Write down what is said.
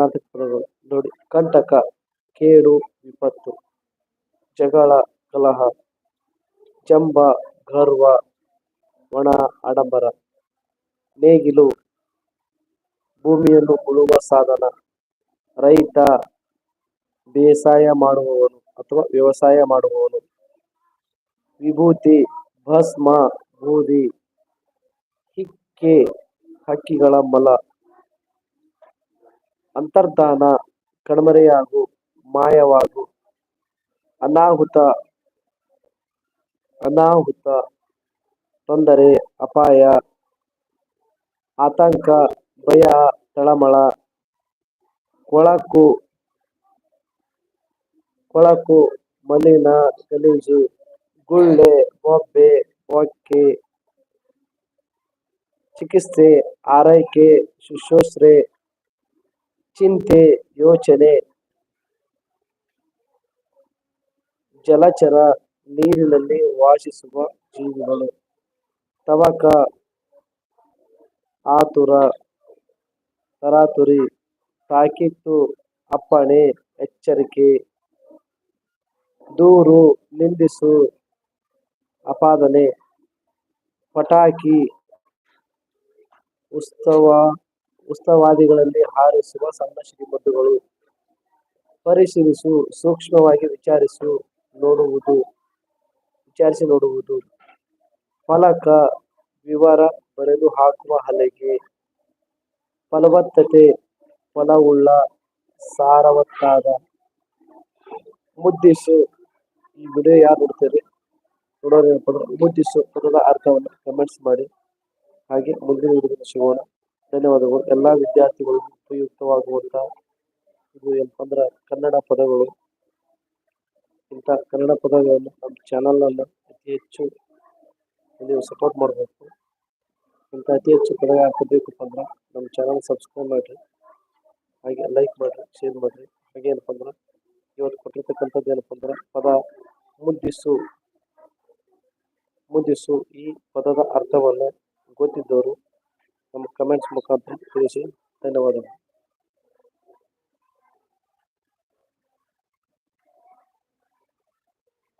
ಕರ್ನಾಟಕ ಪದಗಳು ನೋಡಿ, ಕಂಟಕ, ಕೇಡು, ವಿಪತ್ತು, ಜಗಳ, ಕಲಹ, ಜಂಬ, ಗರ್ವ, ಒಣ ಆಡಂಬರ ನೇಗಿಲು, ಭೂಮಿಯನ್ನು ಉಳುವ ಸಾಧನ, ರೈತ, ಬೇಸಾಯ ಮಾಡುವವನು ಅಥವಾ ವ್ಯವಸಾಯ ಮಾಡುವವನು, ವಿಭೂತಿ, ಭಸ್ಮ ಬೂದಿ ಹಿಕ್ಕೆ, ಹಕ್ಕಿಗಳ ಮಲ ಅಂತರ್ಧಾನ, ಕಣ್ಮರೆಯಾಗು, ಮಾಯವಾಗು, ಅನಾಹುತ ಅನಾಹುತ, ತೊಂದರೆ, ಅಪಾಯ, ಆತಂಕ, ಭಯ, ತಳಮಳ, ಕೊಳಕು ಕೊಳಕು, ಮಲಿನ, ಗಲೀಜು, ಗುಳ್ಳೆ, ಬೊಬ್ಬೆ, ಒಕ್ಕೆ, ಚಿಕಿತ್ಸೆ, ಆರೈಕೆ, ಶುಶ್ರೂಷೆ ಚಿಂತೆ, ಯೋಚನೆ, ಜಲಚರ, ನೀರಿನಲ್ಲಿ ವಾಸಿಸುವ ಜೀವಿಗಳು, ತವಕ, ಆತುರ, ತರಾತುರಿ, ತಾಕೀತು, ಅಪ್ಪಣೆ, ಎಚ್ಚರಿಕೆ, ದೂರು, ನಿಂದಿಸು ಅಪಾದನೆ ಪಟಾಕಿ ಉತ್ಸವ ಉತ್ಸವಾದಿಗಳಲ್ಲಿ ಹಾರಿಸುವ ಸಣ್ಣ ಶ್ರೀಮದ್ದುಗಳು ಪರಿಶೀಲಿಸು, ಸೂಕ್ಷ್ಮವಾಗಿ ವಿಚಾರಿಸು, ನೋಡುವುದು, ವಿಚಾರಿಸಿ ನೋಡುವುದು. ಫಲಕ, ವಿವರ ಬರೆದು ಹಾಕುವ ಹಲಗೆ. ಫಲವತ್ತತೆ, ಫಲವುಳ್ಳ, ಸಾರವತ್ತಾದ. ಮುದ್ದಿಸು, ಈ ವಿಡಿಯೋ ಯಾರು ನೋಡ್ತೀರಿ? ಅಂದ್ರೆ ಮುದ್ದಿಸು ಪದದ ಅರ್ಥವನ್ನು ಕಮೆಂಟ್ಸ್ ಮಾಡಿ. ಹಾಗೆ ಮುಂದಿನ ವಿಡಿಯೋ ಸಿಗೋಣ. ಧನ್ಯವಾದಗಳು. ಎಲ್ಲಾ ವಿದ್ಯಾರ್ಥಿಗಳಿಗೂ ಉಪಯುಕ್ತವಾಗುವಂಥ ಇದು ಏನಪ್ಪ ಅಂದ್ರೆ ಕನ್ನಡ ಪದಗಳು. ಇಂಥ ಕನ್ನಡ ಪದಗಳನ್ನು ನಮ್ಮ ಚಾನಲನ್ನು ಅತಿ ಹೆಚ್ಚು ನೀವು ಸಪೋರ್ಟ್ ಮಾಡಬೇಕು. ಇಂಥ ಅತಿ ಹೆಚ್ಚು ಪದ ಹಾಕಬೇಕಪ್ಪ ಅಂದ್ರೆ ನಮ್ಮ ಚಾನಲ್ ಸಬ್ಸ್ಕ್ರೈಬ್ ಮಾಡಿರಿ. ಹಾಗೆ ಲೈಕ್ ಮಾಡಿರಿ ಶೇರ್ ಮಾಡಿರಿ. ಹಾಗೆ ಏನಪ್ಪ ಅಂದ್ರೆ ಇವತ್ತು ಕೊಟ್ಟಿರ್ತಕ್ಕಂಥದ್ದು ಏನಪ್ಪ ಅಂದ್ರೆ ಪದ ಮುದ್ದಿಸು ಮುದ್ದಿಸು ಈ ಪದದ ಅರ್ಥವನ್ನು ಗೊತ್ತಿದ್ದವರು ನಮ್ಮ ಕಮೆಂಟ್ಸ್ ಮುಖಾಂತರ ತಿಳಿಸಿ. ಧನ್ಯವಾದಗಳು.